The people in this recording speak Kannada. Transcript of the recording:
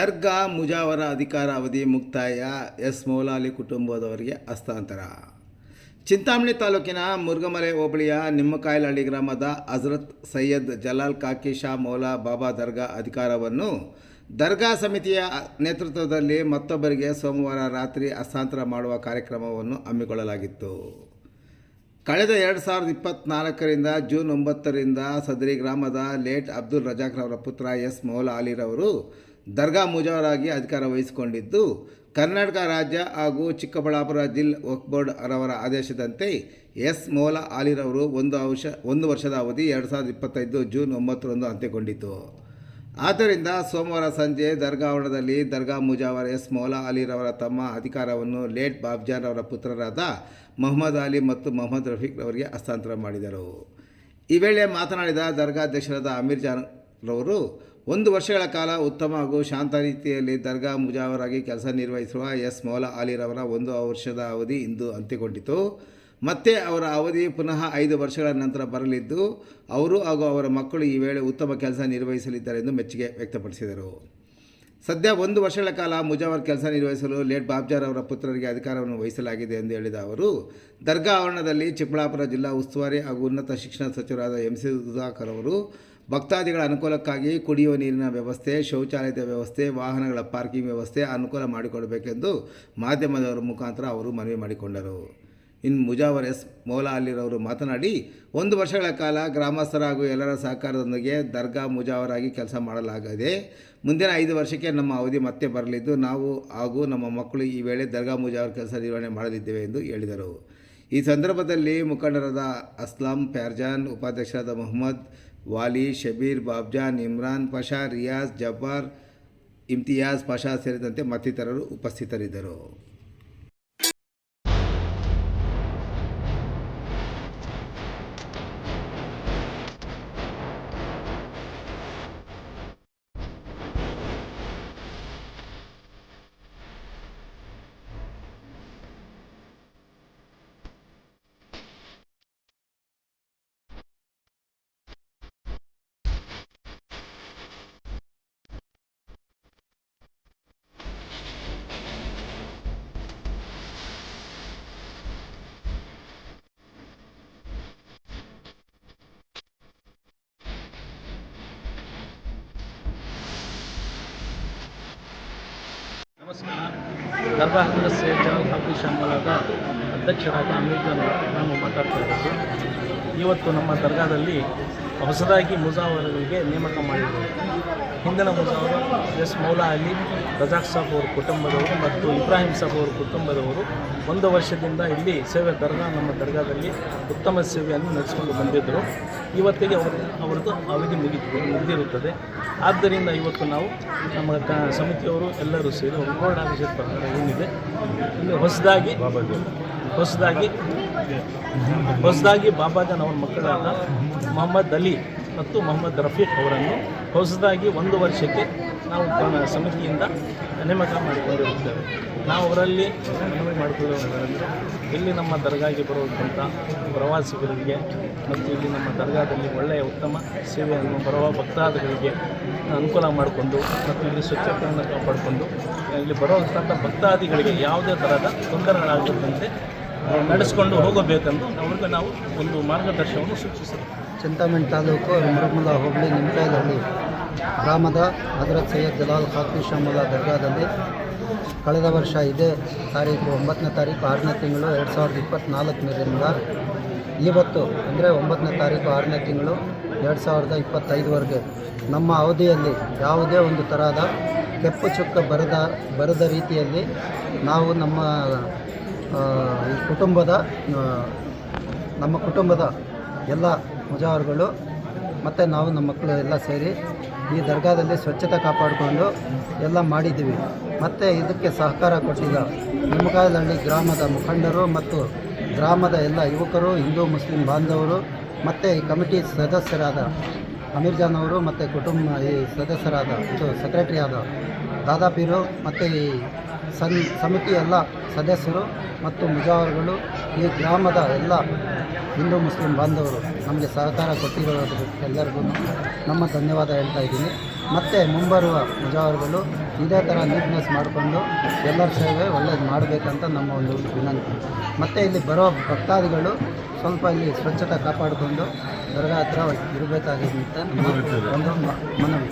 ದರ್ಗಾ ಮುಜಾವರ ಅಧಿಕಾರ ಅವಧಿ ಮುಕ್ತಾಯ ಎಸ್ ಮೌಲಾಲಿ ಕುಟುಂಬದವರಿಗೆ ಹಸ್ತಾಂತರ. ಚಿಂತಾಮಣಿ ತಾಲೂಕಿನ ಮುರುಗಮಲೆ ಹೋಬಳಿಯ ನಿಮ್ಮಕಾಯಲಹಳ್ಳಿ ಗ್ರಾಮದ ಹಜರತ್ ಸೈಯದ್ ಜಲಾಲ್ ಕಾಕಿ ಶಾ ಮೌಲಾ ಬಾಬಾ ದರ್ಗಾ ಅಧಿಕಾರವನ್ನು ದರ್ಗಾ ಸಮಿತಿಯ ನೇತೃತ್ವದಲ್ಲಿ ಮತ್ತೊಬ್ಬರಿಗೆ ಸೋಮವಾರ ರಾತ್ರಿ ಹಸ್ತಾಂತರ ಮಾಡುವ ಕಾರ್ಯಕ್ರಮವನ್ನು ಹಮ್ಮಿಕೊಳ್ಳಲಾಗಿತ್ತು. ಕಳೆದ ಎರಡು ಸಾವಿರದ ಇಪ್ಪತ್ತ್ನಾಲ್ಕರಿಂದ ಜೂನ್ ಒಂಬತ್ತರಿಂದ ಸದರಿ ಗ್ರಾಮದ ಲೇಟ್ ಅಬ್ದುಲ್ ರಜಾಕ್ರವರ ಪುತ್ರ ಎಸ್ ಮೌಲಾ ಅಲಿರವರು ದರ್ಗಾ ಮುಜಾವರಾಗಿ ಅಧಿಕಾರ ವಹಿಸಿಕೊಂಡಿದ್ದು, ಕರ್ನಾಟಕ ರಾಜ್ಯ ಹಾಗೂ ಚಿಕ್ಕಬಳ್ಳಾಪುರ ಜಿಲ್ ವಕ್ಫ್ ಬೋರ್ಡ್ ರವರ ಆದೇಶದಂತೆ ಎಸ್ ಮೌಲಾ ಆಲಿರವರು ಒಂದು ಅಂಶ ಒಂದು ವರ್ಷದ ಅವಧಿ ಎರಡು ಸಾವಿರದ ಇಪ್ಪತ್ತೈದು ಜೂನ್ ಒಂಬತ್ತರಂದು ಅಂತ್ಯಗೊಂಡಿತು. ಆದ್ದರಿಂದ ಸೋಮವಾರ ಸಂಜೆ ದರ್ಗಾ ಆವರಣದಲ್ಲಿ ದರ್ಗಾ ಮುಜಾವರ್ ಎಸ್ ಮೌಲಾ ಅಲಿರವರ ತಮ್ಮ ಅಧಿಕಾರವನ್ನು ಲೇಟ್ ಬಾಬ್ಜಾನ್ ಅವರ ಪುತ್ರರಾದ ಮೊಹಮ್ಮದ್ ಅಲಿ ಮತ್ತು ಮೊಹಮ್ಮದ್ ರಫೀಕ್ ಅವರಿಗೆ ಹಸ್ತಾಂತರ ಮಾಡಿದರು. ಈ ವೇಳೆ ಮಾತನಾಡಿದ ದರ್ಗಾ ಅಧ್ಯಕ್ಷರಾದ ಅಮೀರ್ ಜಾನ್ ರವರು ಒಂದು ವರ್ಷಗಳ ಕಾಲ ಉತ್ತಮ ಹಾಗೂ ಶಾಂತ ರೀತಿಯಲ್ಲಿ ದರ್ಗಾ ಮುಜಾವರಾಗಿ ಕೆಲಸ ನಿರ್ವಹಿಸುವ ಎಸ್ ಮೌಲಾ ಅಲಿರವರ ಒಂದು ವರ್ಷದ ಅವಧಿ ಇಂದು ಅಂತ್ಯಗೊಂಡಿತು. ಮತ್ತೆ ಅವರ ಅವಧಿ ಪುನಃ ಐದು ವರ್ಷಗಳ ನಂತರ ಬರಲಿದ್ದು, ಅವರು ಹಾಗೂ ಅವರ ಮಕ್ಕಳು ಈ ವೇಳೆ ಉತ್ತಮ ಕೆಲಸ ನಿರ್ವಹಿಸಲಿದ್ದಾರೆ ಎಂದು ಮೆಚ್ಚುಗೆ ವ್ಯಕ್ತಪಡಿಸಿದರು. ಸದ್ಯ ಒಂದು ವರ್ಷಗಳ ಕಾಲ ಮುಜಾವರ್ ಕೆಲಸ ನಿರ್ವಹಿಸಲು ಲೇಟ್ ಬಾಬ್ಜಾರ್ ಅವರ ಪುತ್ರರಿಗೆ ಅಧಿಕಾರವನ್ನು ವಹಿಸಲಾಗಿದೆ ಎಂದು ಹೇಳಿದ ಅವರು, ದರ್ಗಾ ಆವರಣದಲ್ಲಿ ಚಿಕ್ಕಬಳ್ಳಾಪುರ ಜಿಲ್ಲಾ ಉಸ್ತುವಾರಿ ಹಾಗೂ ಉನ್ನತ ಶಿಕ್ಷಣ ಸಚಿವರಾದ ಎಂ ಸಿ ಸುಧಾಕರ್ ಅವರು ಭಕ್ತಾದಿಗಳ ಅನುಕೂಲಕ್ಕಾಗಿ ಕುಡಿಯುವ ನೀರಿನ ವ್ಯವಸ್ಥೆ, ಶೌಚಾಲಯದ ವ್ಯವಸ್ಥೆ, ವಾಹನಗಳ ಪಾರ್ಕಿಂಗ್ ವ್ಯವಸ್ಥೆ ಅನುಕೂಲ ಮಾಡಿಕೊಡಬೇಕೆಂದು ಮಾಧ್ಯಮದವರ ಮುಖಾಂತರ ಅವರು ಮನವಿ ಮಾಡಿಕೊಂಡರು. ಇನ್ನು ಮುಜಾವರ್ ಎಸ್ ಮೌಲಾ ಅಲಿರವರು ಮಾತನಾಡಿ, ಒಂದು ವರ್ಷಗಳ ಕಾಲ ಗ್ರಾಮಸ್ಥರ ಹಾಗೂ ಎಲ್ಲರ ಸಹಕಾರದೊಂದಿಗೆ ದರ್ಗಾ ಮುಜಾವರಾಗಿ ಕೆಲಸ ಮಾಡಲಾಗಿದೆ, ಮುಂದಿನ ಐದು ವರ್ಷಕ್ಕೆ ನಮ್ಮ ಅವಧಿ ಮತ್ತೆ ಬರಲಿದ್ದು, ನಾವು ಹಾಗೂ ನಮ್ಮ ಮಕ್ಕಳು ಈ ವೇಳೆ ದರ್ಗಾ ಮುಜಾವರ್ ಕೆಲಸ ನಿರ್ವಹಣೆ ಮಾಡಲಿದ್ದೇವೆ ಎಂದು ಹೇಳಿದರು. ಈ ಸಂದರ್ಭದಲ್ಲಿ ಮುಖಂಡರಾದ ಅಸ್ಲಾಂ, ಪ್ಯಾರ್ಜಾನ್, ಉಪಾಧ್ಯಕ್ಷರಾದ ಮೊಹಮ್ಮದ್ ವಾಲಿ ಶಬೀರ್ ಬಾಬ್ಜಾನ್ ಇಮ್ರಾನ್ ಪಷಾ ರಿಯಾಜ್ ಜಬ್ಬಾರ್ ಇಮ್ತಿಯಾಜ್ ಪಷಾ ಸೇರಿದಂತೆ ಮತ್ತಿತರರು ಉಪಸ್ಥಿತರಿದ್ದರು. ನಮಸ್ಕಾರ. ದರ್ಗಾ ಹಜರತ್ ಸೈಯದ್ ಜನರಲ್ ಹಾಫಿ ಶಾಮಲಾದ ಅಧ್ಯಕ್ಷರಾದ ಅಮೀರ್ ಜನ್ ನಾನು ಮಾತಾಡ್ತಾ ಇರೋದು ಇವತ್ತು ನಮ್ಮ ದರ್ಗಾದಲ್ಲಿ ಹೊಸದಾಗಿ ಮುಜಾವರಗಳಿಗೆ ನೇಮಕ ಮಾಡಿದರು. ಹಿಂದಿನ ಮುಜಾವರ ಎಸ್ ಮೌಲಾ ಅಲಿ ರಜಾಕ್ ಸಾಬ್ ಅವರ ಕುಟುಂಬದವರು ಮತ್ತು ಇಬ್ರಾಹಿಂ ಸಾಬ್ ಅವರ ಕುಟುಂಬದವರು ಒಂದು ವರ್ಷದಿಂದ ಇಲ್ಲಿ ಸೇವೆ ದರ್ಗಾ ನಮ್ಮ ದರ್ಗಾದಲ್ಲಿ ಉತ್ತಮ ಸೇವೆಯನ್ನು ನಡೆಸಿಕೊಂಡು ಬಂದಿದ್ದರು. ಇವತ್ತಿಗೆ ಅವರು ಅವರದ್ದು ಅವಧಿ ಮುಗಿದು ಮುಗಿದಿರುತ್ತದೆ. ಆದ್ದರಿಂದ ಇವತ್ತು ನಾವು ನಮ್ಮ ಕ ಸಮಿತಿಯವರು ಎಲ್ಲರೂ ಸೇರಿ ಒಂದು ಆದೇಶದ ಪ್ರಕಾರ ಏನಿದೆ ಇಲ್ಲಿ ಹೊಸದಾಗಿ ಹೊಸದಾಗಿ ಹೊಸದಾಗಿ ಬಾಬಾಜಾನ್ ಅವರ ಮಕ್ಕಳಾದ ಮೊಹಮ್ಮದ್ ಅಲಿ ಮತ್ತು ಮೊಹಮ್ಮದ್ ರಫೀಕ್ ಅವರನ್ನು ಹೊಸದಾಗಿ ಒಂದು ವರ್ಷಕ್ಕೆ ನಾವು ಸಮಿತಿಯಿಂದ ನೇಮಕ ಮಾಡಿಕೊಂಡಿರುತ್ತೇವೆ. ನಾವು ಅವರಲ್ಲಿ ಮನವಿ ಮಾಡಿಕೊಳ್ಳುವುದಂದರೆ ಇಲ್ಲಿ ನಮ್ಮ ದರ್ಗಾಗೆ ಬರುವಂಥ ಪ್ರವಾಸಿಗರಿಗೆ ಮತ್ತು ಇಲ್ಲಿ ನಮ್ಮ ದರ್ಗಾದಲ್ಲಿ ಒಳ್ಳೆಯ ಉತ್ತಮ ಸೇವೆಯನ್ನು ಬರುವ ಭಕ್ತಾದಿಗಳಿಗೆ ಅನುಕೂಲ ಮಾಡಿಕೊಂಡು ಮತ್ತು ಇಲ್ಲಿ ಸ್ವಚ್ಛತೆಯನ್ನು ಕಾಪಾಡಿಕೊಂಡು ಇಲ್ಲಿ ಬರುವಂಥ ಭಕ್ತಾದಿಗಳಿಗೆ ಯಾವುದೇ ಥರದ ತೊಂದರೆಗಳಾಗದಂತೆ ನಡೆಸ್ಕೊಂಡು ಹೋಗಬೇಕೆಂದು ಅವ್ರಿಗೆ ನಾವು ಒಂದು ಮಾರ್ಗದರ್ಶನವನ್ನು ಸೂಚಿಸಿದೆ ಚಿಂತಾಮಣಿ ತಾಲೂಕು ಮರಮಲ ಹೋಬಳಿ ನಿಮ್ಕಾಯಲಹಳ್ಳಿ ಗ್ರಾಮದ ಹಜರತ್ ಸೈಯದ್ ಜಲಾಲ್ ಖಾತ್ರಿ ದರ್ಗಾದಲ್ಲಿ ಕಳೆದ ವರ್ಷ ಇದೇ ತಾರೀಕು ಒಂಬತ್ತನೇ ತಾರೀಕು ಆರನೇ ತಿಂಗಳು ಎರಡು ಸಾವಿರದ ಇಪ್ಪತ್ತ್ನಾಲ್ಕರಿಂದ ಇವತ್ತು, ಅಂದರೆ ಒಂಬತ್ತನೇ ತಾರೀಕು ಆರನೇ ತಿಂಗಳು ಎರಡು ಸಾವಿರದ ಇಪ್ಪತ್ತೈದುವರೆಗೆ ನಮ್ಮ ಅವಧಿಯಲ್ಲಿ ಯಾವುದೇ ಒಂದು ತರಹದ ಕೆಪ್ಪು ಚುಕ್ಕ ಬರದ ಬರದ ರೀತಿಯಲ್ಲಿ ನಾವು ನಮ್ಮ ಈ ಕುಟುಂಬದ ನಮ್ಮ ಕುಟುಂಬದ ಎಲ್ಲ ಮುಜಾವರ್ಗಳು, ಮತ್ತು ನಾವು ನಮ್ಮ ಮಕ್ಕಳು ಎಲ್ಲ ಸೇರಿ ಈ ದರ್ಗಾದಲ್ಲಿ ಸ್ವಚ್ಛತೆ ಕಾಪಾಡಿಕೊಂಡು ಎಲ್ಲ ಮಾಡಿದ್ದೀವಿ. ಮತ್ತು ಇದಕ್ಕೆ ಸಹಕಾರ ಕೊಟ್ಟಿದ್ದ ನಿಮ್ಮಕಾಯಲಹಳ್ಳಿ ಗ್ರಾಮದ ಮುಖಂಡರು ಮತ್ತು ಗ್ರಾಮದ ಎಲ್ಲ ಯುವಕರು, ಹಿಂದೂ, ಮುಸ್ಲಿಂ ಬಾಂಧವರು, ಮತ್ತು ಈ ಕಮಿಟಿ ಸದಸ್ಯರಾದ ಅಮೀರ್ ಜಾನ್ ಅವರು, ಮತ್ತು ಕುಟುಂಬ, ಈ ಸದಸ್ಯರಾದ ಸೆಕ್ರೆಟರಿ ಆದ ದಾದಾಪೀರು ಮತ್ತು ಈ ಸನ್, ಸಮಿತಿ ಎಲ್ಲ ಸದಸ್ಯರು ಮತ್ತು ಮುಜಾವರ್ಗಳು ಈ ಗ್ರಾಮದ ಎಲ್ಲ ಹಿಂದೂ ಮುಸ್ಲಿಂ ಬಾಂಧವರು ನಮಗೆ ಸಹಕಾರ ಕೊಟ್ಟಿರೋದು ಎಲ್ಲರಿಗೂ ನಮ್ಮ ಧನ್ಯವಾದ ಹೇಳ್ತಾ ಇದ್ದೀನಿ. ಮತ್ತು ಮುಂಬರುವ ಮುಜಾವರ್ಗಳು ಇದೇ ಥರ ನೀಟ್ನೆಸ್ ಮಾಡಿಕೊಂಡು ಎಲ್ಲರ ಸೇವೆ ಒಳ್ಳೇದು ಮಾಡಬೇಕಂತ ನಮ್ಮ ಒಂದು ವಿನಂತಿ. ಮತ್ತು ಇಲ್ಲಿ ಬರೋ ಭಕ್ತಾದಿಗಳು ಸ್ವಲ್ಪ ಇಲ್ಲಿ ಸ್ವಚ್ಛತೆ ಕಾಪಾಡಿಕೊಂಡು ದರ್ಗಾ ಹತ್ರ ಇರಬೇಕಾಗಿದೆ ಅಂತ ನಮ್ಮ ಒಂದು ಮನವಿ.